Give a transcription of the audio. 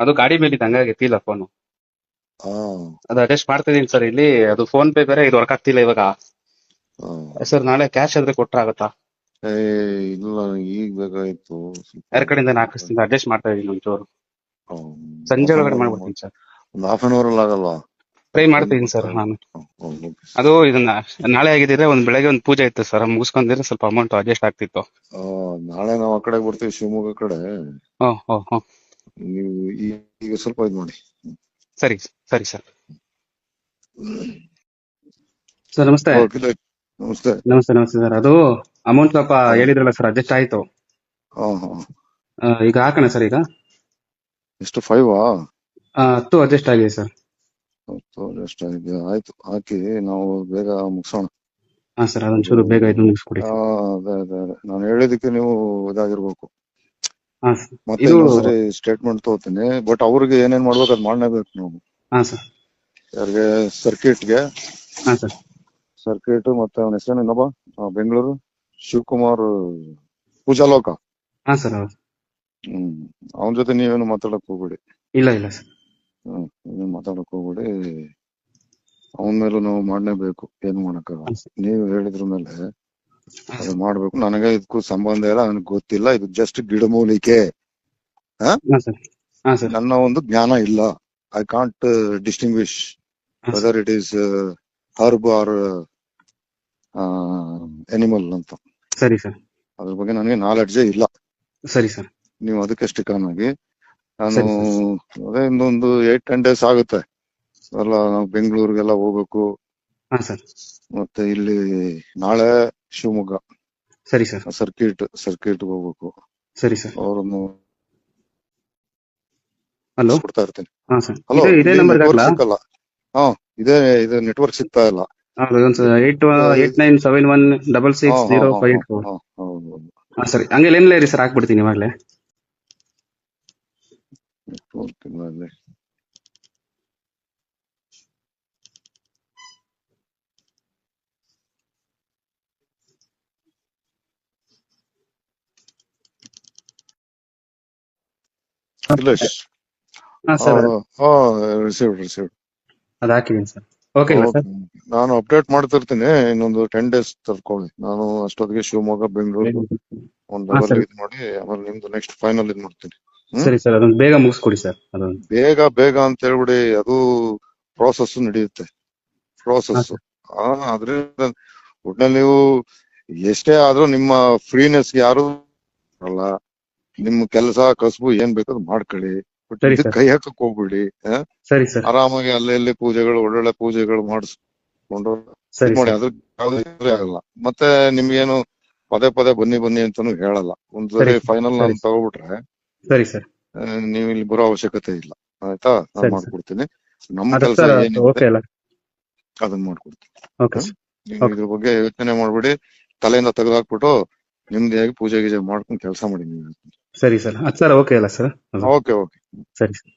ಅದು ಗಾಡಿ ಮೇಲೆ ಹಂಗಾಗಿ ಎತ್ತಿಲ್ಲ ಫೋನ್ ಹಾ. ಅದು ಅಡ್ಜಸ್ಟ್ ಮಾಡ್ತಿದೀನಿ ಸರ್ ಇಲ್ಲಿ. ಅದು ಫೋನ್ ಪೇ ಬೇರೆ ಇದು ವರ್ಕ್ ಆಗ್ತಿಲ್ಲ ಇವಾಗ. ಹಾ. ಸರ್ ನಾಳೆ ಕ್ಯಾಶ್ ಆದ್ರೆ ಕೊಟ್ರೆ ಆಗುತ್ತಾ? ಏ ಇಲ್ಲ ಈಗ ಬೇಕಾಗಿತ್ತು. ಯಾರ ಕಡೆಯಿಂದ ಹಾಕಿಸ್ತೀನಿ ಅಡ್ಜಸ್ಟ್ ಮಾಡ್ತಾ ಇದೀನಿ ಒಂಚೂರು ಸಂಜೆ ಒಳಗಡೆ ಮಾಡ್ಬಿಡ್ತೀನಿ ಸರ್ ಒಂದು ಹಾಫ್ ಅನ್ ಅವರ್ ಅಲ್ಲಿ ಆಗಲ್ವಾ? ಟ್ರೈ ಮಾಡ್ತೀನಿ ಸರ್ ನಾನು. ಅದು ಇದನ್ನ ನಾಳೆ ಆಗಿದ್ರೆ ಒಂದ್ ಬೆಳಗ್ಗೆ ಒಂದು ಪೂಜೆ ಇತ್ತು ಸರ್ ಮುಗಿಸ್ಕೊಂಡಿದ್ರೆ ಸ್ವಲ್ಪ ಅಮೌಂಟ್ ಅಡ್ಜಸ್ಟ್ ಆಗ್ತಿತ್ತು. ನಾಳೆ ನಾವು ಆ ಕಡೆ ಬರ್ತೀವಿ ಶಿವಮೊಗ್ಗ ಕಡೆ. ಹ್ಮ್ ಹ್ಮ್ ಹ್ಮ್ ನೀವು ಈಗ ಸ್ವಲ್ಪ ಇದು ಮಾಡಿ ಸರಿ ಸರಿ ಸರ್. ಸರ್ ನಮಸ್ತೆ. ನಮಸ್ತೆ. ನಮಸ್ತೆ ನಮಸ್ತೆ ಸರ್. ಅದು ಅಮೌಂಟ್ ಸ್ವಲ್ಪ ಹೇಳಿದ್ರಲ್ಲ ಸರ್ ಅಡ್ಜಸ್ಟ್ ಆಯ್ತು. ಹಾ ಹಾ. ಆ, ಈಗ ಹಾಕೋಣ ಸರ್ ಈಗ? ಎಷ್ಟು ಫೈವ್ ಆ, ಹತ್ತು ಅಡ್ಜಸ್ಟ್ ಆಗಿದೆ ಸರ್. ಎಷ್ಟಾಗಿದೆ ಆಯ್ತು ಹಾಕಿ ನಾವು ಬೇಗ ಮುಗಿಸೋಣ. ಹಾ ಸರ್ ಅದೊಂಚೂರು ಬೇಗ ಇದು ಮುಗಿಸ್ಕೊಡಿ. ಅದೇ ಅದೇ ಅದೇ. ನಾನು ಹೇಳಿದಕ್ಕೆ ನೀವು ಇದಾಗಿರ್ಬೇಕು. ಮತ್ತೆ ಇನ್ನೊಂದ್ಸರಿ ಸ್ಟೇಟ್ಮೆಂಟ್ ತಗೋತೀನಿ. ಬಟ್ ಅವ್ರಿಗೆ ಏನೇನ್ ಮಾಡ್ಬೇಕು ಅದ್ ಮಾಡಲೇಬೇಕು ನೀವು. ಹಾ ಸರ್. ಯಾರಿಗೆ? ಸರ್ಕಿಟ್ಗೆ. ಹಾ ಸರ್. ಸರ್ಕಿಟ್ ಮತ್ತೆ ಅವನ ಹೆಸರು ಇನ್ನೊಬ್ಬ? ಆ, ಬೆಂಗಳೂರು? ಶಿವಕುಮಾರ್ ಪೂಜಾಲೋಕ. ಹಾ ಸರ್ ಹೌದು. ಹ್ಮ್. ಅವನ ಜೊತೆ ನೀವೇನು ಮಾತಾಡಕ್ ಹೋಗ್ಬೇಡಿ. ಇಲ್ಲ ಇಲ್ಲ ಸರ್. ಹ್ಮ್ ನೀವೇನು ಮಾತಾಡಕ್ ಹೋಗ್ಬೇಡಿ. ಅವನ ಮೇಲೂ ನಾವು ಮಾಡ್ಲೇಬೇಕು. ಏನ್ ಮಾಡಕ್ ಹಾ ಸರ್. ನೀವು ಹೇಳಿದ್ರ ಮೇಲೆ ಅದು. ಮಾಡ್ಬೇಕು. ನನಗೆ ಇದಕ್ಕೂ ಸಂಬಂಧ ಇಲ್ಲ ನನಗೆ ಗೊತ್ತಿಲ್ಲ. ಇದು ಜಸ್ಟ್ ಗಿಡಮೂಲಿಕೆ ನನ್ನ ಒಂದು ಜ್ಞಾನ ಇಲ್ಲ. I can't distinguish whether it is herb or animal ಅಂತ. ಸರಿ ಸರ್. ಅದ್ರ ಬಗ್ಗೆ ನನಗೆ ನಾಲೆಡ್ಜ್ ಇಲ್ಲ. ಸರಿ ಸರ್. ನೀವು ಅದಕ್ಕೆ ಸ್ಟಿಕನ್ ಆಗಿ. ನಾನು ಅದೇ ಇನ್ನೊಂದು ಏಟ್ ಟೆನ್ ಡೇಸ್ ಆಗುತ್ತೆ. ಎಲ್ಲ ನಾವು ಬೆಂಗಳೂರಿಗೆಲ್ಲ ಹೋಗ್ಬೇಕು. ಮತ್ತೆ ಇಲ್ಲಿ ನಾಳೆ ಶಿವಮೊಗ್ಗ. ಸರಿ ಸರ್. ಸರ್ಕಿಟ್ ಸರ್ಕಿಟ್ ಹೋಗ್ಬೇಕು. ಸರಿ ಸರ್. ಅವರನ್ನು ಹಲೋ ಕೊಡ್ತಾ ಇರ್ತೀನಿ. ಹಾ ಸರ್. ಹಲೋ ಇದೇ ಇದೇ ನಂಬರ್ ಸಿಕ್ಕಲ್ಲ. ಹಾ ಇದೇ ಇದು ನೆಟ್ವರ್ಕ್ ಸಿಗ್ತಾ ಇಲ್ಲ. Eight eight nine seven one double six zero five eight four ಹಾ ಸರಿ. ಹಂಗೆ ಲೈನ್ ಸರ್ ಹಾಕ್ಬಿಡ್ತೀನಿ ಇವಾಗಲೇ. ನೆಟ್ವರ್ಕ್ ಇಲ್ಲ ಅಖಿಲೇಶ್ ಹಾ ಸರ್ ಹಾ ರಿಸೀವ್ಡ್ ರಿಸೀವ್ಡ್ ಅದು ಹಾಕಿದ್ದೀನಿ ಸರ್ ಓಕೆ ಸರ್ ನಾನು ಅಪ್ಡೇಟ್ ಮಾಡ್ತಿರ್ತೀನಿ. ಇನ್ನೊಂದು ಟೆನ್ ಡೇಸ್ ತರ್ಕೊಳ್ಳಿ. ನಾನು ಅಷ್ಟೊತ್ತಿಗೆ ಶಿವಮೊಗ್ಗ ಬೆಂಗಳೂರು ಒಂದ್ ಹಾ, ಡಬಲ್ ಸರಿ. ಇದ್ ಮಾಡಿ ಆಮೇಲೆ ನಿಮ್ದು ನೆಕ್ಸ್ಟ್ ಫೈನಲ್ ಇದ್ ಮಾಡ್ತೀನಿ. ಹ್ಮ್? ಸರಿ ಸರ್ ಅದೊಂದು ಬೇಗ ಮುಗಿಸ್ಕೊಡಿ ಸರ್ ಅದೊಂದು. ಬೇಗ ಬೇಗ ಅಂತ ಹೇಳ್ಬಿಡಿ ಅದು ಪ್ರೋಸೆಸ್ ನಡೆಯುತ್ತೆ. ಹಾ ಪ್ರೋಸೆಸ್ ಸರ್ ಅದ್ರಿಂದ ಒಟ್ನಲ್ಲಿ ನೀವು ಎಷ್ಟೇ ಆದ್ರೂ ನಿಮ್ಮ ಫ್ರೀನೆಸ್ ಯಾರು ಅಲ್ಲ. ನಿಮ್ ಕೆಲಸ ಕಸಬು ಏನ್ ಬೇಕಾದ್ರೂ ಮಾಡ್ಕೊಳ್ಳಿ. ಕೈ ಹಾಕಕ್ ಹೋಗ್ಬಿಡಿ? ಸರಿ ಸರ್. ಆರಾಮಾಗಿ ಅಲ್ಲಿ ಅಲ್ಲಿ ಪೂಜೆಗಳು ಒಳ್ಳೊಳ್ಳೆ ಪೂಜೆಗಳು ಮಾಡಿಸ್ಕೊಂಡು ಮಾಡಿ ಅದ್ರ ಆಗಲ್ಲ. ಮತ್ತೆ ನಿಮ್ಗೇನು ಪದೇ ಪದೇ ಬನ್ನಿ ಬನ್ನಿ ಅಂತಾನು ಹೇಳಲ್ಲ. ಒಂದ್ಸರಿ ಸರಿ, ಫೈನಲ್ ನಾನ್ ತಗೋಬಿಟ್ರೆ ಸರಿ ಸರ್. ನೀವು ಇಲ್ಲಿ ಬರೋ ಅವಶ್ಯಕತೆ ಇಲ್ಲ. ಆಯ್ತಾ? ನಾನು ಮಾಡ್ಕೊಡ್ತೀನಿ. ನಮ್ಮ ಕೆಲಸ ಅದನ್ನ ಮಾಡ್ಕೊಡ್ತೀನಿ. ಇದ್ರ ಬಗ್ಗೆ ಯೋಚನೆ ಮಾಡ್ಬಿಡಿ. ತಲೆಯಿಂದ ತೆಗೆದಾಕ್ಬಿಟ್ಟು ನಿಮ್ದೇ ಪೂಜೆ ಗೀಜೆ ಮಾಡ್ಕೊಂಡು ಕೆಲಸ ಮಾಡಿ ನೀವು. ಸರಿ ಸರ್. ಅದು ಸರ್ ಓಕೆ ಅಲ್ಲ ಸರ್ ಓಕೆ ಓಕೆ ಸರಿ ಸರ್